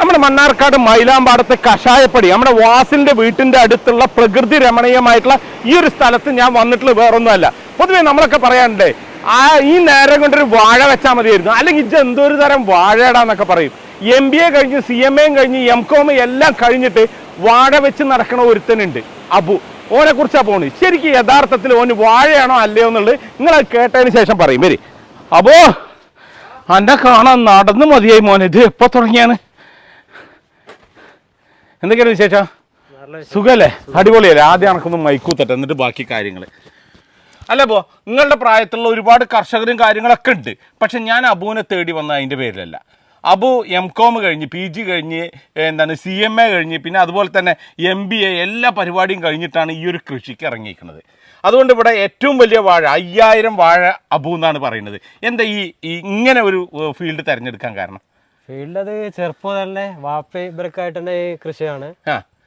നമ്മുടെ മണ്ണാർക്കാട് മൈലാമ്പാടത്തെ കഷായപ്പടി നമ്മുടെ വാസിന്റെ വീട്ടിന്റെ അടുത്തുള്ള പ്രകൃതി രമണീയമായിട്ടുള്ള ഈ ഒരു സ്ഥലത്ത് ഞാൻ വന്നിട്ടുള്ള വേറൊന്നുമല്ല. പൊതുവേ നമ്മളൊക്കെ പറയാനുണ്ട് ആ ഈ നേരം കൊണ്ടൊരു വാഴ വെച്ചാൽ മതിയായിരുന്നു. അല്ലെങ്കിൽ ഇത് എന്തൊരു തരം വാഴയടാന്നൊക്കെ പറയും. എം ബി എ കഴിഞ്ഞ് സി എം എയും കഴിഞ്ഞ് എം കോം എല്ലാം കഴിഞ്ഞിട്ട് വാഴ വെച്ച് നടക്കണ ഒരുത്തനുണ്ട് അബു. ഓനെ കുറിച്ചാ പോണ്. ശരിക്കും യഥാർത്ഥത്തിൽ ഓന് വാഴയാണോ അല്ലയോ എന്നുള്ളത് നിങ്ങൾ കേട്ടതിന് ശേഷം പറയും. വരി. അബോ അന്നെ കാണാൻ നടന്നു മതിയായി മോനെ. ഇത് എപ്പോ തുടങ്ങിയാണ്? എന്തൊക്കെയാണ് വിശേഷം? സുഖല്ലേ? അടിപൊളിയല്ലേ? ആദ്യം അനക്കൊന്ന് മൈക്കൂത്തട്ടെ എന്നിട്ട് ബാക്കി കാര്യങ്ങൾ അല്ല പോ നിങ്ങളുടെ പ്രായത്തിലുള്ള ഒരുപാട് കർഷകരും കാര്യങ്ങളൊക്കെ ഉണ്ട്. പക്ഷെ ഞാൻ അബുവിനെ തേടി വന്ന അതിന്റെ പേരിലല്ല. അബു എം കോം കഴിഞ്ഞ് പി ജി കഴിഞ്ഞ് എന്താണ് സി എം എ കഴിഞ്ഞ് പിന്നെ അതുപോലെ തന്നെ എം ബി എ എല്ലാ പരിപാടിയും കഴിഞ്ഞിട്ടാണ് ഈ ഒരു കൃഷിക്ക് ഇറങ്ങിയിരിക്കുന്നത്. അതുകൊണ്ട് ഇവിടെ ഏറ്റവും വലിയ വാഴ അയ്യായിരം വാഴ അബു എന്നാണ് പറയുന്നത്. എന്താ ഈ ഈ ഇങ്ങനെ ഒരു ഫീൽഡ് തിരഞ്ഞെടുക്കാൻ കാരണം? ഫീൽഡ് അത് ചെറുപ്പം തന്നെ വാപ്പ ഇവർക്കായിട്ട് തന്നെ ഈ കൃഷിയാണ്.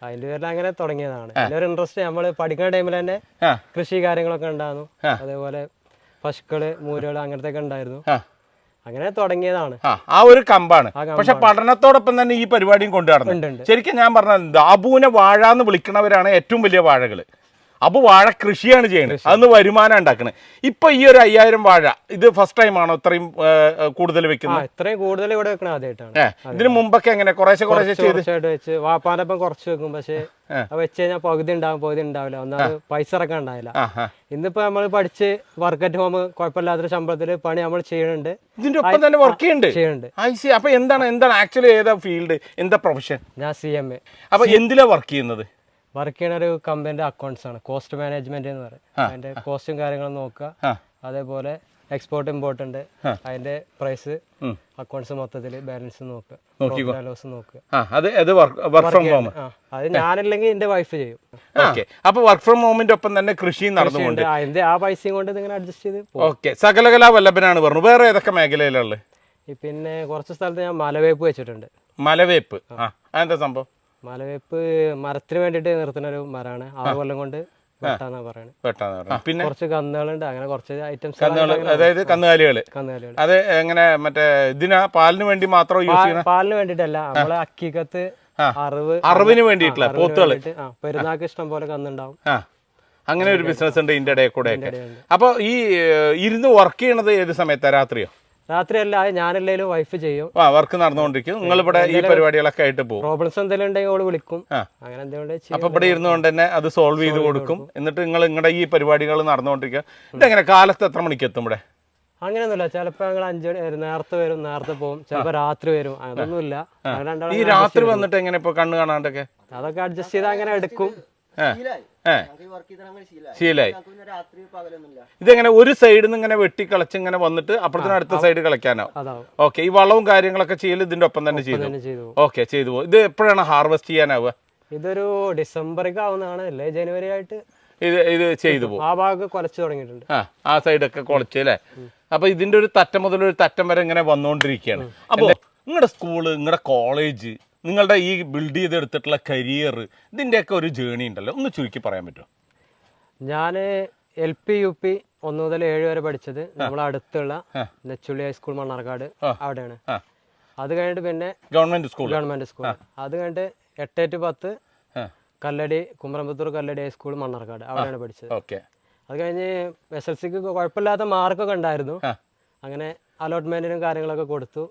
അതിന്റെ പേരിൽ അങ്ങനെ തുടങ്ങിയതാണ്. അതിന്റെ ഒരു ഇൻട്രസ്റ്റ് നമ്മൾ പഠിക്കുന്ന ടൈമിൽ തന്നെ കൃഷി കാര്യങ്ങളൊക്കെ ഉണ്ടായിരുന്നു. അതേപോലെ പശുക്കൾ മൂരുകൾ അങ്ങനത്തെ ഒക്കെ ഉണ്ടായിരുന്നു അങ്ങനെ തുടങ്ങിയതാണ്. ആ ഒരു കമ്പാണ്. പക്ഷെ പഠനത്തോടൊപ്പം തന്നെ ഈ പരിപാടിയും കൊണ്ടു നടന്നു ശരിക്കും ഞാൻ പറഞ്ഞ ദാബൂനെ വാഴ എന്ന് വിളിക്കണവരാണ് ഏറ്റവും വലിയ വാഴകൾ അബു വാഴ കൃഷിയാണ് ചെയ്യുന്നത്. അന്ന് വരുമാനം ഉണ്ടാക്കുന്നത് ഇപ്പൊ ഈ ഒരു അയ്യായിരം വാഴ ഇത് ഫസ്റ്റ് ടൈം ആണോ ഇത്രയും കൂടുതൽ വെക്കുന്നത്? ഇത്രയും കൂടുതൽ ഇവിടെ വെക്കണ ആദ്യമായിട്ടാണ്. ഇതിന് മുമ്പൊക്കെ എങ്ങനെ കുറേശ്ശെ കുറേശ്ശെ ചെയ്ത്? വെച്ച് വാപ്പാന്റെ ഒപ്പം കുറച്ച് വെക്കും. പക്ഷേ വെച്ച് കഴിഞ്ഞാൽ പകുതി ഉണ്ടാവും പകുതി ഉണ്ടാവില്ല. ഒന്നാമത് പൈസ ഇറക്കാൻ ഉണ്ടാവില്ല. ഇന്നിപ്പോ നമ്മൾ പഠിച്ച് വർക്ക് അറ്റ് ഹോം കുഴപ്പമില്ലാത്തൊരു ശമ്പളത്തിൽ പണി നമ്മൾ ചെയ്യുന്നുണ്ട്. ഇതിന്റെ ഒപ്പം തന്നെ വർക്ക് ചെയ്യുന്നുണ്ട്? ചെയ്യുന്നുണ്ട്. അപ്പൊ എന്താണ് എന്താണ് ആക്ച്വലി ഏതാ ഫീൽഡ് എന്താ പ്രൊഫഷൻ ഞാൻ സി എം എ അപ്പൊ എന്തിലാ വർക്ക് ചെയ്യുന്നത്? വർക്ക് ചെയ്യണ ഒരു കമ്പനിയുടെ അക്കൗണ്ട്സ് ആണ്. കോസ്റ്റ് മാനേജ്മെന്റ് എന്ന് പറയും. അതിന്റെ കോസ്റ്റും കാര്യങ്ങളും നോക്കുക. അതേപോലെ എക്സ്പോർട്ട് ഇമ്പോർട്ട് ഉണ്ട്. അതിന്റെ പ്രൈസ് അക്കൗണ്ട്സ് മൊത്തത്തിൽ ബാലൻസ് നോക്കുക. ലോസ് നോക്കുക. അത് അത് വർക്ക് ഫ്രം ഹോം അത് ഞാനല്ലെങ്കിൽ എന്റെ വൈഫ് ചെയ്യും. അപ്പൊ വർക്ക് ഫ്രം ഹോമിന്റെ ഒപ്പം തന്നെ കൃഷി നടന്നുകൊണ്ട്. അതിന്റെ ആ പൈസയും കൊണ്ട് ഇതിങ്ങനെ അഡ്ജസ്റ്റ് ചെയ്ത് ഓക്കെ സകലകലാ വല്ലഭനാണ് പറഞ്ഞു. വേറെ ഏതൊക്കെ മേഖലയിലുള്ളത് പിന്നെ കുറച്ച് സ്ഥലത്ത് ഞാൻ മലവേപ്പ് വെച്ചിട്ടുണ്ട്. മലവേപ്പ്. ആ അതെന്താ സംഭവം? മലവേപ്പ് മരത്തിന് വേണ്ടിയിട്ട് നിർത്തുന്ന ഒരു മരമാണ്. ആറ് കൊല്ലം കൊണ്ട് വെട്ടാന്നാ പറയുന്നത് വെട്ടാന്ന് പറഞ്ഞു പിന്നെ? കുറച്ച് കന്നുകളുണ്ട്. അങ്ങനെ കുറച്ച് ഐറ്റംസ് അതായത് കന്നുകാലികൾ. കന്നുകാലികൾ അത് എങ്ങനെ മറ്റേ ഇതിനാ പാലിന് വേണ്ടി മാത്രം യൂസ് ചെയ്യണ? പാലിന് വേണ്ടിട്ടല്ല നമ്മളെ അക്കിക്കത്ത്. അറിവ് അറിവിന് വേണ്ടിയിട്ടുള്ള പോത്തുകൾ പോത്തുകൾ. വേണ്ടിയിട്ട്, ഇഷ്ടം പോലെ കന്നുണ്ടാവും. അങ്ങനെ ഒരു ബിസിനസ് ഉണ്ട് ഇതിന്റെ ഇടയിൽ കൂടെ അപ്പൊ ഈ ഇരുന്ന് വർക്ക് ചെയ്യണത് ഏത് സമയത്താ? രാത്രിയോ? രാത്രി ഞാനല്ലേലും വൈഫ് ചെയ്യും. ആ വർക്ക് നടന്നുകൊണ്ടിരിക്കും. നിങ്ങൾ ഇവിടെ ഈ പരിപാടികളൊക്കെ ആയിട്ട് പോകും. പ്രോബ്ലംസ് എന്തെങ്കിലും ഉണ്ടെങ്കിൽ അവൾ വിളിക്കും. അങ്ങനെ എന്തെങ്കിലും ചെയ്യും അപ്പൊ ഇവിടെ ഇരുന്നുകൊണ്ട് തന്നെ അത് സോൾവ് ചെയ്ത് കൊടുക്കും. എന്നിട്ട് നിങ്ങൾ നിങ്ങളുടെ ഈ പരിപാടികൾ നടന്നുകൊണ്ടിരിക്കുക. ഇതെങ്ങനെ കാലത്ത് എത്ര മണിക്ക് എത്തും ഇവിടെ? അങ്ങനെയൊന്നുമില്ല. ചിലപ്പോ ഞങ്ങൾ അഞ്ചു മണി വരും നേരത്തെ വരും നേരത്തെ പോകും. ചിലപ്പോ രാത്രി വരും. അതൊന്നുമില്ല. ഈ രാത്രി വന്നിട്ട് എങ്ങനെ ഇപ്പൊ കണ്ണ് കാണാണ്ടൊക്കെ? അതൊക്കെ അഡ്ജസ്റ്റ് ചെയ്ത് അങ്ങനെ എടുക്കും. ശീലായി. ഇതെങ്ങനെ ഒരു സൈഡിൽ നിന്ന് ഇങ്ങനെ വെട്ടിക്കളച്ച് ഇങ്ങനെ വന്നിട്ട് അപ്പുറത്തിന് അടുത്ത സൈഡ് കളിക്കാനോ അതാവും. ഓക്കെ ഈ വളവും കാര്യങ്ങളൊക്കെ ചെയ്യൽ ഇതിന്റെ ഒപ്പം തന്നെ ചെയ്തു. ഓക്കെ ചെയ്തു പോകും ഇത് എപ്പോഴാണ് ഹാർവെസ്റ്റ് ചെയ്യാനാവുക? ഇതൊരു ഡിസംബറിക്ക് ആവുന്നതാണ്. അല്ലേ? ജനുവരി ആയിട്ട് ഇത് ഇത് ചെയ്തു പോകും ആ ഭാഗം കുലച്ചു തുടങ്ങിയിട്ടുണ്ട്. ആ ആ സൈഡൊക്കെ കുളച്ച് അല്ലേ? അപ്പൊ ഇതിന്റെ ഒരു തറ്റം മുതൽ ഒരു തറ്റം വരെ ഇങ്ങനെ വന്നുകൊണ്ടിരിക്കുകയാണ്. അപ്പൊ നിങ്ങളുടെ സ്കൂൾ നിങ്ങളുടെ കോളേജ് നിങ്ങളുടെ ഈ ബിൽഡ് ചെയ്തെടുത്തിട്ടുള്ള കരിയർ ഇതിന്റെയൊക്കെ ഒരു ജേണി ഉണ്ടല്ലോ. ഒന്ന് ചുരുക്കി പറയാൻ പറ്റുമോ? ഞാൻ എൽ പി യു പി ഒന്ന് മുതൽ ഏഴ് വരെ പഠിച്ചത് നമ്മളെ അടുത്തുള്ള നെച്ചുള്ളി ഹൈസ്കൂൾ മണ്ണാർക്കാട് അവിടെയാണ്. അത് കഴിഞ്ഞിട്ട് പിന്നെ ഗവൺമെന്റ് സ്കൂൾ ഗവൺമെന്റ് സ്കൂൾ അത് കഴിഞ്ഞിട്ട് എട്ട് ടു പത്ത് കല്ലടി കുമരമ്പത്തൂർ കല്ലടി ഹൈസ്കൂൾ മണ്ണാർക്കാട് അവിടെയാണ് പഠിച്ചത്. ഓക്കെ. അത് കഴിഞ്ഞ് എസ് എൽ സിക്ക് കുഴപ്പമില്ലാത്ത മാർക്കൊക്കെ ഉണ്ടായിരുന്നു. അങ്ങനെ അലോട്ട്മെന്റിനും കാര്യങ്ങളൊക്കെ കൊടുത്തു.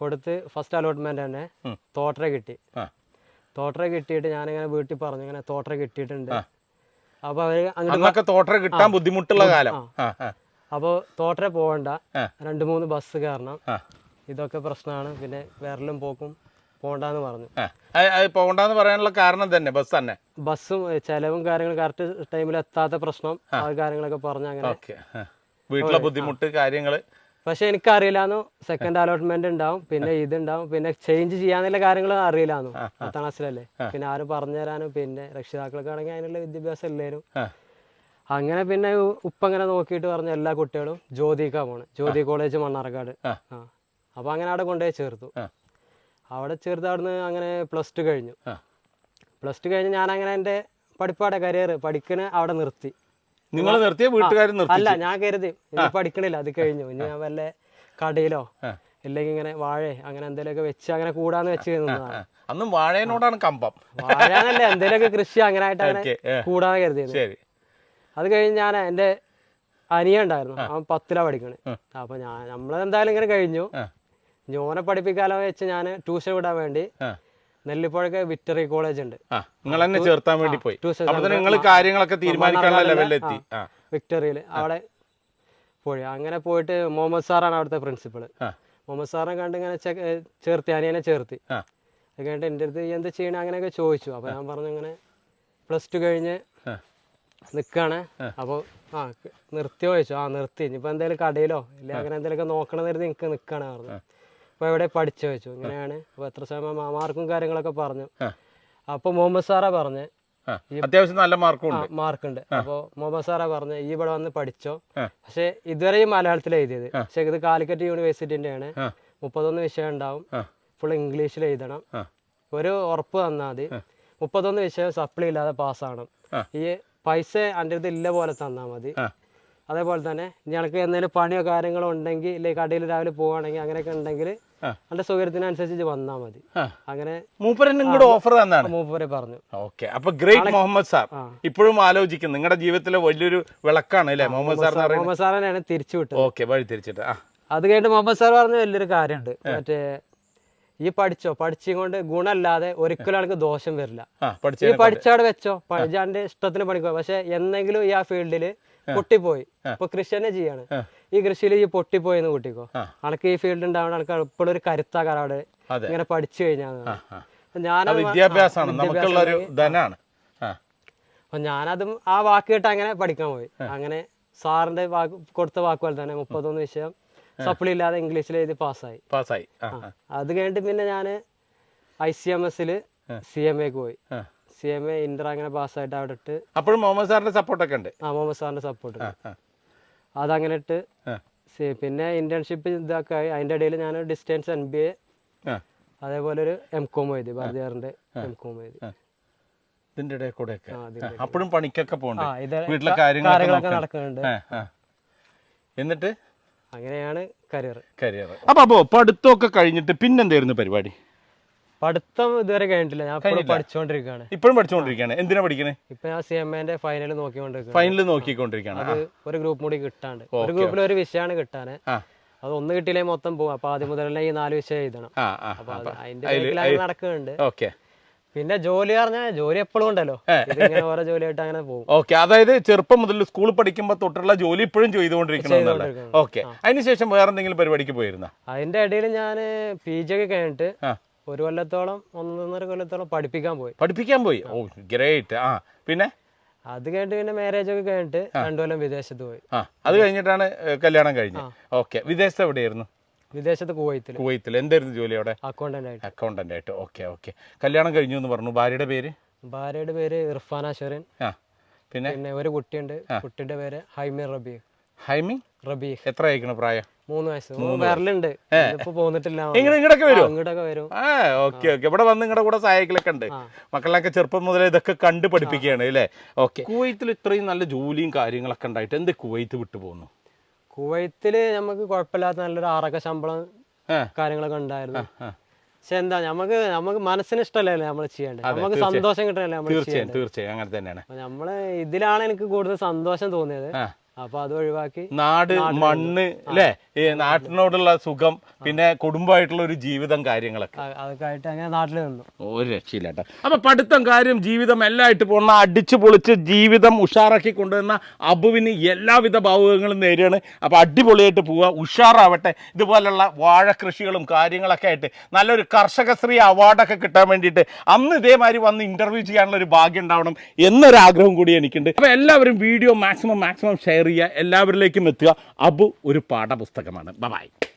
കൊടുത്ത് ഫസ്റ്റ് അലോട്ട്മെന്റ് തന്നെ. തോട്ടറ കിട്ടി. തോട്ടറ കിട്ടിയിട്ട് ഞാനിങ്ങനെ വീട്ടിൽ പറഞ്ഞു ഇങ്ങനെ തോട്ടറ കിട്ടിയിട്ടുണ്ട്. അപ്പൊ അവർ അങ്ങനെ തോട്ടറ കിട്ടാൻ ബുദ്ധിമുട്ടുള്ള കാലം. അപ്പോൾ തോട്ടറ പോകണ്ട. രണ്ട് മൂന്ന് ബസ് കാരണം ഇതൊക്കെ പ്രശ്നമാണ്. പിന്നെ വേറെല്ലാം പോക്കും പോകണ്ടെന്ന് പറഞ്ഞു. പോകണ്ടെന്ന് പറയാനുള്ള കാരണം തന്നെ ബസ് തന്നെ? ബസ്സും ചെലവും കാര്യങ്ങളും കറക്റ്റ് ടൈമിൽ എത്താത്ത പ്രശ്നം ആ. കാര്യങ്ങളൊക്കെ പറഞ്ഞു അങ്ങനെ വീട്ടിലെ ബുദ്ധിമുട്ട് കാര്യങ്ങൾ പക്ഷെ എനിക്കറിയില്ലാന്നു സെക്കൻഡ് അലോട്ട്മെന്റ് ഉണ്ടാവും പിന്നെ ഇതുണ്ടാവും പിന്നെ ചേഞ്ച് ചെയ്യാന്നുള്ള കാര്യങ്ങൾ അറിയില്ലാന്നു പത്താം ക്ലാസ്സിലല്ലേ. പിന്നെ ആരും പറഞ്ഞു തരാനും പിന്നെ രക്ഷിതാക്കൾക്ക് ആണെങ്കിൽ അതിനുള്ള വിദ്യാഭ്യാസം ഇല്ലായിരുന്നു അങ്ങനെ പിന്നെ ഉപ്പ അങ്ങനെ നോക്കിയിട്ട് പറഞ്ഞ എല്ലാ കുട്ടികളും ജ്യോതിക്കാ പോണ്. ജ്യോതി കോളേജ് മണ്ണാർക്കാട്. ആ. അപ്പോൾ അങ്ങനെ അവിടെ കൊണ്ടുപോയി ചേർത്തു. അവിടെ ചേർത്ത് അവിടുന്ന് അങ്ങനെ പ്ലസ് ടു കഴിഞ്ഞു. പ്ലസ് ടു കഴിഞ്ഞ് ഞാൻ അങ്ങനെ എന്റെ പഠിപ്പാടെ കരിയർ പഠിക്കണ അവിടെ നിർത്തി. നിങ്ങൾ നിർത്തിയ വീട്ടുകാർ നിർത്തി അല്ല ഞാൻ കരുതി. പഠിക്കണില്ല അത് കഴിഞ്ഞു. ഇനി ഞാൻ വല്ല കടയിലോ. ഇല്ലെങ്കിൽ ഇങ്ങനെ വാഴ അങ്ങനെ എന്തെങ്കിലുമൊക്കെ വെച്ച് അങ്ങനെ കൂടാന്ന് വെച്ച് നിന്നതാണ്. അന്നും വാഴേനോടാണ് കമ്പം. വാഴാന്നല്ല എന്തെങ്കിലുമൊക്കെ കൃഷി അങ്ങനെ ആയിട്ടാണ് അങ്ങനെ കൂടാന്ന് കരുതിയത്. അത് കഴിഞ്ഞ് ഞാൻ എന്റെ അനിയ ഉണ്ടായിരുന്നു. അവൻ പത്തിലാ പഠിക്കണേ. അപ്പൊ ഞാൻ നമ്മളെന്തായാലും ഇങ്ങനെ കഴിഞ്ഞു. ഞോനെ പഠിപ്പിക്കാലോ വെച്ച് ഞാൻ ട്യൂഷൻ വിടാൻ വേണ്ടി നെല്ലിപ്പുഴക്ക് വിക്ടറി കോളേജ് ഉണ്ട്. നിങ്ങൾ തന്നെ ചേർത്താൻ വേണ്ടി പോയി. നിങ്ങൾ കാര്യങ്ങളൊക്കെ തീരുമാനിക്കാനുള്ള ലെവലിലെത്തി വിക്ടറിയിൽ അവിടെ പോയി. അങ്ങനെ പോയിട്ട് മുഹമ്മദ് സാറാണ് അവിടുത്തെ പ്രിൻസിപ്പൾ. മുഹമ്മദ് സാറിനെ കണ്ട് ഇങ്ങനെ ചേർത്തി അനിയനെ ചേർത്തി. അത് കഴിഞ്ഞിട്ട് എന്റെ അടുത്ത് എന്ത് ചെയ്യണേ? അങ്ങനെയൊക്കെ ചോദിച്ചു. അപ്പോൾ ഞാൻ പറഞ്ഞു ഇങ്ങനെ പ്ലസ് ടു കഴിഞ്ഞ്. നിൽക്കുകയാണ് അപ്പോൾ ആ. നിർത്തി ചോദിച്ചു. ആ നിർത്തി. ഇനിയിപ്പോൾ എന്തെങ്കിലും കടയിലോ? ഇല്ല? അങ്ങനെ എന്തെങ്കിലുമൊക്കെ നോക്കണമെന്ന് കരുതി നിൽക്ക് നിൽക്കുകയാണ് പറഞ്ഞു. അപ്പോൾ എവിടെ പഠിച്ചു വെച്ചു. ഇങ്ങനെയാണ് അപ്പോൾ എത്ര സമയം മാർക്കും കാര്യങ്ങളൊക്കെ പറഞ്ഞു. അപ്പൊ അപ്പോൾ മുഹമ്മദ് സാറാ പറഞ്ഞ്. അത്യാവശ്യം നല്ല മാർക്കും ആ ഉണ്ട് മാർക്കുണ്ട് അപ്പോൾ മുഹമ്മദ് സാറാ പറഞ്ഞ് ഈ ഇവിടെ വന്ന് പഠിച്ചോ. പക്ഷെ ഇതുവരെ ഈ മലയാളത്തിൽ എഴുതിയത്. പക്ഷെ ഇത് കാലിക്കറ്റ് യൂണിവേഴ്സിറ്റിന്റെ ആണ് മുപ്പത്തൊന്ന് വിഷയം ഉണ്ടാവും. ഫുൾ ഇംഗ്ലീഷിൽ എഴുതണം. ഒരു ഉറപ്പ് തന്നാൽ മതി. മുപ്പത്തൊന്ന് വിഷയം സപ്ലി ഇല്ലാതെ പാസ്സാകണം ഈ പൈസ എന്റെ അടുത്ത് ഇല്ല പോലെ തന്നാൽ മതി. അതേപോലെ തന്നെ ഞങ്ങൾക്ക് എന്തെങ്കിലും പണിയോ കാര്യങ്ങളോ ഉണ്ടെങ്കിൽ ഇല്ലെങ്കിൽ കടയിൽ രാവിലെ പോവുകയാണെങ്കിൽ അങ്ങനെയൊക്കെ ഉണ്ടെങ്കിൽ അവന്റെ സൗകര്യത്തിനനുസരിച്ച് വന്നാൽ മതി. അങ്ങനെ മൂപ്പരൻ നിങ്ങളുടെ ഓഫർ തന്നാണ്. മൂപ്പരെ പറഞ്ഞു. ഓക്കെ. അപ്പൊ ഗ്രേറ്റ് മുഹമ്മദ് സാർ. ഇപ്പോഴും ആലോചിക്കും നിങ്ങളുടെ ജീവിതത്തിലെ വലിയൊരു വിളക്കാണ് അല്ലേ മുഹമ്മദ് സാർ മുഹമ്മദ് സാറിനെയാണ് തിരിച്ചു വിട്ടത്. ഓക്കെ വഴി തിരിച്ചിട്ട്. അത് കഴിഞ്ഞിട്ട് മുഹമ്മദ് സാർ പറഞ്ഞ വലിയൊരു കാര്യമുണ്ട്. മറ്റേ ഈ പഠിച്ചോ? പഠിച്ചും കൊണ്ട് ഗുണമല്ലാതെ ഒരിക്കലും ആൾക്ക് ദോഷം വരില്ല. ഈ പഠിച്ചാട് വെച്ചോ? പഠിച്ചാണ്ട് ഇഷ്ടത്തിന് പഠിക്കുക പക്ഷെ എന്തെങ്കിലും ഈ ആ ഫീൽഡിൽ പൊട്ടിപ്പോയി. ഇപ്പൊ കൃഷി തന്നെ ചെയ്യാണ്. ഈ കൃഷിയിൽ ഈ പൊട്ടിപ്പോയി എന്ന് കൂട്ടിക്കോ അനക്ക് ഈ ഫീൽഡ് ഉണ്ടാവണം അനക്ക് എപ്പോഴും ഒരു കരുത്താകാരം അവിടെ. ഇങ്ങനെ പഠിച്ചു കഴിഞ്ഞാൽ ഞാൻ വിദ്യാഭ്യാസമാണ്. അപ്പൊ ഞാനതും ആ വാക്ക് കേട്ട് അങ്ങനെ പഠിക്കാൻ പോയി. അങ്ങനെ സാറിന്റെ വാക്ക് കൊടുത്ത വാക്ക് പോലെ തന്നെ മുപ്പത്തൊന്ന് വിഷയം സപ്ലി ഇല്ലാതെ ഇംഗ്ലീഷിൽ എഴുതി പാസ്സായി. പാസ്സായി. അത് കഴിഞ്ഞിട്ട് പിന്നെ ഞാൻ ഐ സി എം എസിൽ സി എം എക്ക് പോയി. സി എം എ ഇന്റർ അങ്ങനെ പാസ്സായിട്ട് അവിടെ ഇട്ട് അപ്പോഴും മുഹമ്മദ് സാറിന്റെ സപ്പോർട്ടൊക്കെ ഉണ്ട്. ആ മുഹമ്മദ് സാറിന്റെ സപ്പോർട്ട് അതങ്ങനെ ഇട്ട് പിന്നെ ഇന്റേൺഷിപ്പ് ഇതൊക്കെ ആയി അതിന്റെ ഇടയിൽ ഞാൻ ഡിസ്റ്റൻസ് എം ബി എ അതേപോലെ ഒരു എം കോം എഴുതി ഭാരതിയാറിന്റെ എം കോം എഴുതി. ഇതിന്റെ ഇടയിൽ കൂടെ അപ്പോഴും പണിക്കൊക്കെ ആ വീട്ടിലെ കാര്യങ്ങളൊക്കെ നടക്കുന്നുണ്ട്. എന്നിട്ട്? അങ്ങനെയാണ് കരിയർ. കരിയർ. അപ്പൊ അപ്പൊ പഠിത്തമൊക്കെ കഴിഞ്ഞിട്ട് പിന്നെന്തായിരുന്നു പരിപാടി? പഠിത്തം ഇതുവരെ കഴിഞ്ഞിട്ടില്ല. ഞാൻ ഇപ്പോഴും പഠിച്ചുകൊണ്ടിരിക്കുകയാണ് ഇപ്പോഴും പഠിച്ചുകൊണ്ടിരിക്കുകയാണ് എന്തിനാ പഠിക്കണേ? ഇപ്പൊ ഞാൻ സി എം എന്റെ ഫൈനൽ നോക്കിക്കൊണ്ടിരിക്കുകയാണ്. ഫൈനൽ നോക്കിക്കൊണ്ടിരിക്കുകയാണ്. അത് ഒരു ഗ്രൂപ്പ് കൂടി കിട്ടാണ്ട്. ഒരു ഗ്രൂപ്പിൽ ഒരു വിഷയമാണ് കിട്ടാന്. അത് ഒന്ന് കിട്ടിയില്ലേ മൊത്തം പോകും അപ്പൊ ആദ്യം മുതൽ ഈ നാല് വിഷയം എഴുതണം. അപ്പൊ അതിന്റെ നടക്കുന്നുണ്ട്. ഓക്കെ പിന്നെ ജോലി പറഞ്ഞാൽ ജോലി എപ്പോഴും ഉണ്ടല്ലോ. ഓരോ ജോലി ജോലിയായിട്ട് അങ്ങനെ പോകും. ഓക്കെ അതായത് ചെറുപ്പം മുതൽ സ്കൂൾ പഠിക്കുമ്പോൾ തൊട്ടുള്ള ജോലി ഇപ്പോഴും ചെയ്തുകൊണ്ടിരിക്കണം ഓക്കെ അതിനുശേഷം വേറെ എന്തെങ്കിലും പരിപാടിക്ക് പോയിരുന്ന? അതിന്റെ ഇടയിൽ ഞാൻ പി ജി ഒക്കെ കഴിഞ്ഞിട്ട് ഒരു കൊല്ലത്തോളം ഒന്നൊന്നര കൊല്ലത്തോളം പഠിപ്പിക്കാൻ പോയി. പഠിപ്പിക്കാൻ പോയി? ഓ ഗ്രേറ്റ് ആ പിന്നെ? അത് കഴിഞ്ഞിട്ട് പിന്നെ മാരേജ് ഒക്കെ കഴിഞ്ഞിട്ട് രണ്ടു കൊല്ലം വിദേശത്ത് പോയി. ആ അത് കഴിഞ്ഞിട്ടാണ് കല്യാണം കഴിഞ്ഞത് ഓക്കെ. വിദേശത്ത് എവിടെയായിരുന്നു? വിദേശത്ത് കുവൈത്തിൽ. കുവൈത്തിൽ. എന്തായിരുന്നു ജോലി അവിടെ? അക്കൗണ്ടന്റ് ആയിട്ട്. അക്കൗണ്ടന്റ് ആയിട്ട്. Okay okay. കല്യാണം കഴിഞ്ഞു എന്ന് പറഞ്ഞു. ഭാര്യയുടെ പേര്? ഭാര്യയുടെ പേര് ഇർഫാന ഷെറിൻ ആ പിന്നെ? പിന്നെ ഒരു കുട്ടിയുണ്ട്. കുട്ടിയുടെ പേര് ഹൈമി റബീഖ് ഹൈമി റബീഖ് എത്ര ആയിരിക്കണം പ്രായം? മൂന്ന് വയസ്സ്. മൂന്ന് വരലുണ്ട്. ഇപ്പൊ പോന്നിട്ടില്ല. എങ്ങനെ ഇങ്ങോട്ടൊക്കെ ആ, ഇങ്ങോട്ടൊക്കെ വരും. ആ ഓക്കെ ഓക്കെ. ഇവിടെ വന്ന് നിങ്ങളുടെ കൂടെ സഹായിക്കലൊക്കെ ഉണ്ട്. മക്കളൊക്കെ ചെറുപ്പം മുതലേ ഇതൊക്കെ കണ്ട് പഠിപ്പിക്കുകയാണ് അല്ലേ? ഓക്കെ. കുവൈത്തിൽ ഇത്രയും നല്ല ജോലിയും കാര്യങ്ങളൊക്കെ ഉണ്ടായിട്ട് എന്ത് കുവൈത്ത് വിട്ടു പോകുന്നു കുവൈത്തിൽ നമുക്ക് കുഴപ്പമില്ലാത്ത നല്ലൊരു ആറൊക്കെ ശമ്പളം കാര്യങ്ങളൊക്കെ ഉണ്ടായിരുന്നു. പക്ഷെ എന്താ നമുക്ക് നമുക്ക് മനസ്സിന് ഇഷ്ടമല്ലേ നമ്മൾ ചെയ്യേണ്ടത്. നമുക്ക് സന്തോഷം കിട്ടണല്ലേ നമ്മൾ തീർച്ചയായും തീർച്ചയായും. അങ്ങനെ തന്നെയാണ്. നമ്മൾ ഇതിലാണ് എനിക്ക് കൂടുതൽ സന്തോഷം തോന്നിയത്. അപ്പൊ അത് ഒഴിവാക്കി നാട് മണ്ണ് അല്ലേ ഈ നാട്ടിനോടുള്ള സുഖം പിന്നെ കുടുംബമായിട്ടുള്ള ഒരു ജീവിതം കാര്യങ്ങളൊക്കെ. അതൊക്കെ ആയിട്ട് അങ്ങനെ നാട്ടിൽ നിന്നു. ഒരു രക്ഷയില്ല കേട്ടോ അപ്പൊ പഠിത്തം കാര്യം ജീവിതം എല്ലാം ആയിട്ട് പോകുന്ന അടിച്ചു പൊളിച്ച് ജീവിതം ഉഷാറാക്കി കൊണ്ടുവന്ന അബുവിന് എല്ലാവിധ ഭാവുകങ്ങളും നേരിയാണ്. അപ്പൊ അടിപൊളിയായിട്ട് പോവുക ഉഷാറാവട്ടെ. ഇതുപോലുള്ള വാഴ കൃഷികളും കാര്യങ്ങളൊക്കെ ആയിട്ട് നല്ലൊരു കർഷകശ്രീ അവാർഡൊക്കെ കിട്ടാൻ വേണ്ടിയിട്ട് അന്ന് ഇതേമാതിരി വന്ന് ഇന്റർവ്യൂ ചെയ്യാനുള്ള ഒരു ഭാഗ്യം ഉണ്ടാവണം എന്നൊരാഗ്രഹം കൂടി എനിക്കുണ്ട്. അപ്പൊ എല്ലാവരും വീഡിയോ മാക്സിമം മാക്സിമം ഷെയർ ചെയ്യുക എല്ലാവരിലേക്കും എത്തുക. അബു ഒരു പാഠപുസ്തകമാണ്. ബൈ